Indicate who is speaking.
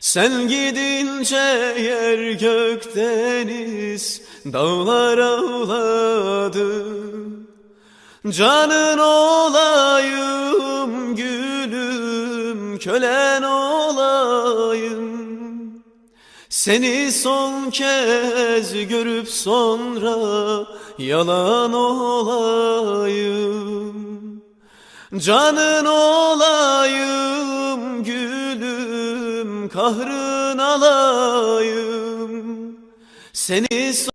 Speaker 1: sen gidince yer gök deniz dağlar ağladı. Canın olayım gülüm kölen olayım. Seni son kez görüp sonra yalan olayım. Canın olayım kahrın alayım. Seni